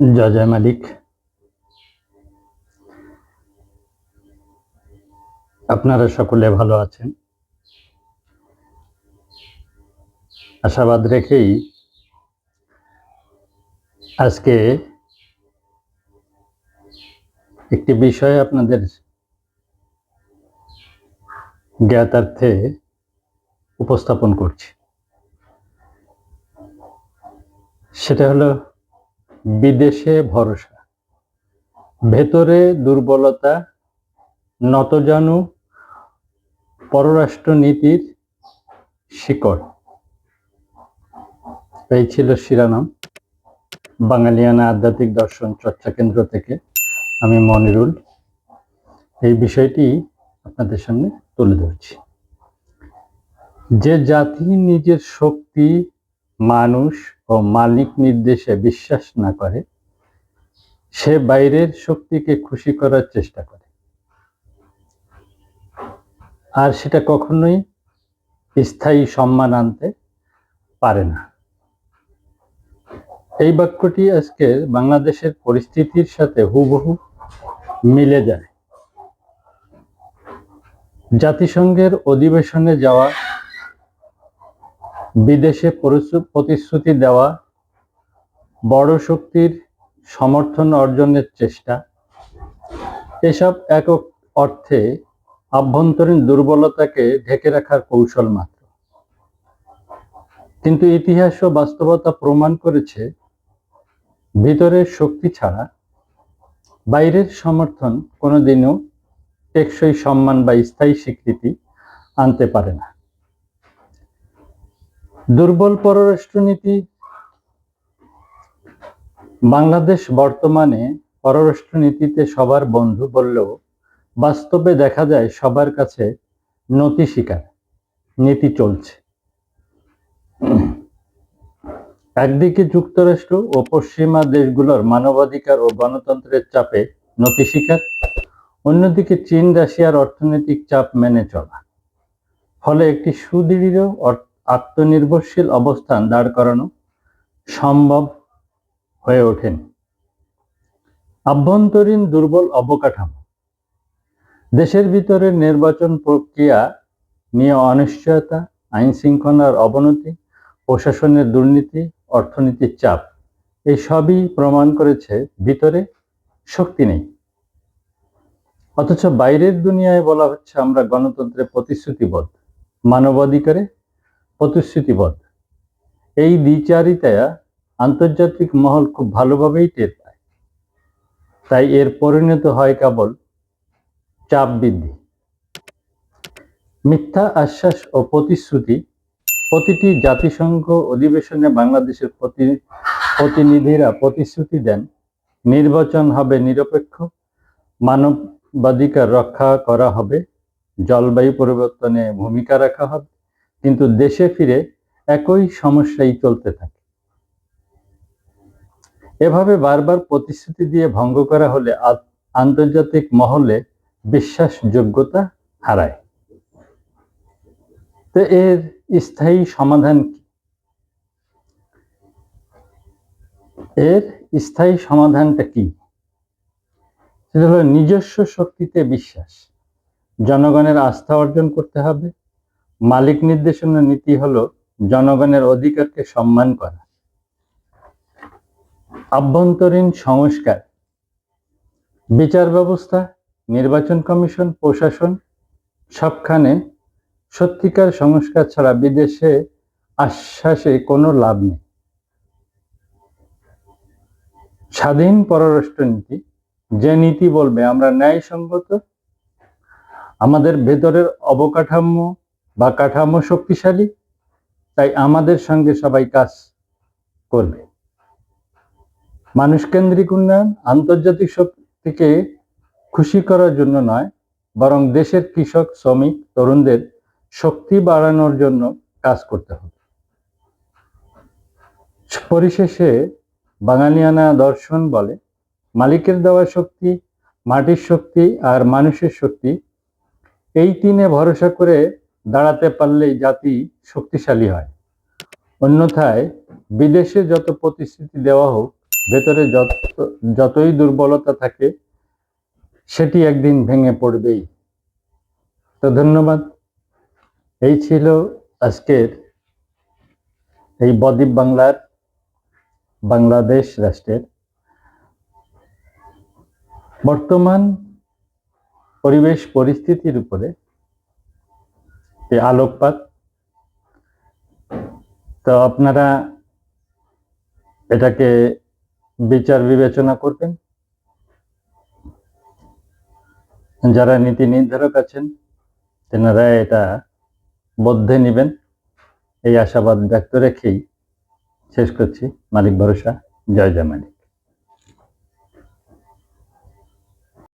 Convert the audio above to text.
জয় জয় মালিক। আপনারা সকলে ভালো আছেন। আশাবাদ রেখেই আজকে একটি বিষয় আপনাদের জ্ঞাতার্থে উপস্থাপন করছি। সেটা হলো বিদেশে ভরসা। ভেতরে দুর্বলতা, নতজানু পররাষ্ট্র নীতির শিকড়। এই ছিল শিরানাম। বাঙালিয়ানা আধ্যাত্মিক দর্শন চর্চা কেন্দ্র থেকে আমি মনিরুল। এই বিষয়টি আপনাদের সামনে তুলে ধরছি। যে জাতি নিজের শক্তি মানুষ ও মালিক নির্দেশে বিশ্বাস না করে, সে বাইরের শক্তিকে খুশি করার চেষ্টা করে। আর সেটা কখনোই স্থায়ী সম্মান আনতে পারে না। এই বাক্যটি আজকে বাংলাদেশের পরিস্থিতির সাথে হুবহু মিলে যায়। জাতিসংঘের অধিবেশনে যাওয়া বিদেশে প্রতিশ্রুতি দেওয়া বড় শক্তির সমর্থন অর্জনের চেষ্টা। এসব একক অর্থে আভ্যন্তরীণ দুর্বলতাকে ঢেকে রাখার কৌশল মাত্র। কিন্তু ইতিহাস ও বাস্তবতা প্রমাণ করেছে, ভিতরের শক্তি ছাড়া বাইরের সমর্থন কোনোদিনও টেকসই সম্মান বা স্থায়ী স্বীকৃতি আনতে পারে না। দুর্বল পররাষ্ট্রনীতি। বাংলাদেশ বর্তমানে পররাষ্ট্রনীতিতে সবার বন্ধু বললেও বাস্তবে দেখা যায় সবার কাছে নতি শিকার নীতি চলছে। একদিকে যুক্তরাষ্ট্র ও পশ্চিমা দেশগুলোর মানবাধিকার ও গণতন্ত্রের চাপে নতি স্বীকার, অন্যদিকে চীন রাশিয়ার অর্থনৈতিক চাপ মেনে চলা। ফলে একটি সুদৃঢ় আত্মনির্ভরশীল অবস্থান দাঁড় করানো সম্ভব হয়ে ওঠেনি। আভ্যন্তরীণ দুর্বল অবকাঠামো। দেশের ভিতরে নির্বাচন প্রক্রিয়া নিয়ে অনিশ্চয়তা আইন শৃঙ্খলার অবনতি প্রশাসনের দুর্নীতি, অর্থনীতির চাপ, এই সবই প্রমাণ করেছে ভিতরে শক্তি নেই। অথচ বাইরের দুনিয়ায় বলা হচ্ছে আমরা গণতন্ত্রে প্রতিশ্রুতিবদ্ধ, মানবাধিকারে প্রতিশ্রুতিবদ্ধ। এই দ্বিচারিতা আন্তর্জাতিক মহল খুব ভালোভাবেই টের পায়। তাই এর পরিণত হয় কেবল চাপ বৃদ্ধি। মিথ্যা আশ্বাস ও প্রতিশ্রুতি প্রতিটি জাতিসংঘ অধিবেশনে বাংলাদেশের প্রতি, প্রতিনিধিরা প্রতিশ্রুতি দেন, নির্বাচন হবে নিরপেক্ষ, মানবাধিকার রক্ষা করা হবে, জলবায়ু পরিবর্তনে ভূমিকা রাখা হবে কিন্তু দেশে ফিরে একই সমস্যাই চলতে থাকে। এভাবে বারবার প্রতিশ্রুতি দিয়ে ভঙ্গ করা হলে আন্তর্জাতিক মহলে বিশ্বাসযোগ্যতা হারায়। তো এর স্থায়ী সমাধান কি? এর স্থায়ী সমাধানটা কি? সেটা হলো নিজস্ব শক্তিতে বিশ্বাস। জনগণের আস্থা অর্জন করতে হবে। মালিক নির্দেশনা নীতি হলো জনগণের অধিকারকে সম্মান করা। আভ্যন্তরীণ সংস্কার, বিচার ব্যবস্থা, নির্বাচন কমিশন, প্রশাসন সবখানে সত্যিকার সংস্কার ছাড়া বিদেশে আশ্বাসে কোনো লাভ নেই। স্বাধীন পররাষ্ট্রনীতি যে নীতি বলবে আমরা ন্যায়সঙ্গত, আমাদের ভেতরের অবকাঠামো বা কাঠামো শক্তিশালী, তাই আমাদের সঙ্গে সবাই কাজ করবে। মানুষকেন্দ্রিক উন্নয়ন আন্তর্জাতিক শক্তিকে খুশি করার জন্য নয়, বরং দেশের কৃষক, শ্রমিক, তরুণদের শক্তি বাড়ানোর জন্য কাজ করতে হবে। পরিশেষে বাঙালিয়ানা দর্শন বলে, মালিকের দেওয়া শক্তি, মাটির শক্তি আর মানুষের শক্তি, এই তিনে ভরসা করে দাঁড়াতে পারলেই জাতি শক্তিশালী হয়। অন্যথায় বিদেশে যত প্রতিশ্রুতি দেওয়া হোক, ভেতরে যত, যতই দুর্বলতা থাকে, সেটি একদিন ভেঙে পড়বেই। তো ধন্যবাদ। এই ছিল আজকের এই বদ্বীপ বাংলার বাংলাদেশ রাষ্ট্রের। বর্তমান পরিবেশ পরিস্থিতির উপরে এই আলোকপাত। তো আপনারা এটাকে বিচার বিবেচনা করবেন। যারা নীতি নির্ধারক আছেন, তেনারা এটা বদ্ধে নেবেন। এই আশাবাদ ব্যক্ত রেখেই শেষ করছি। মালিক ভরসা, জয় জয় মালিক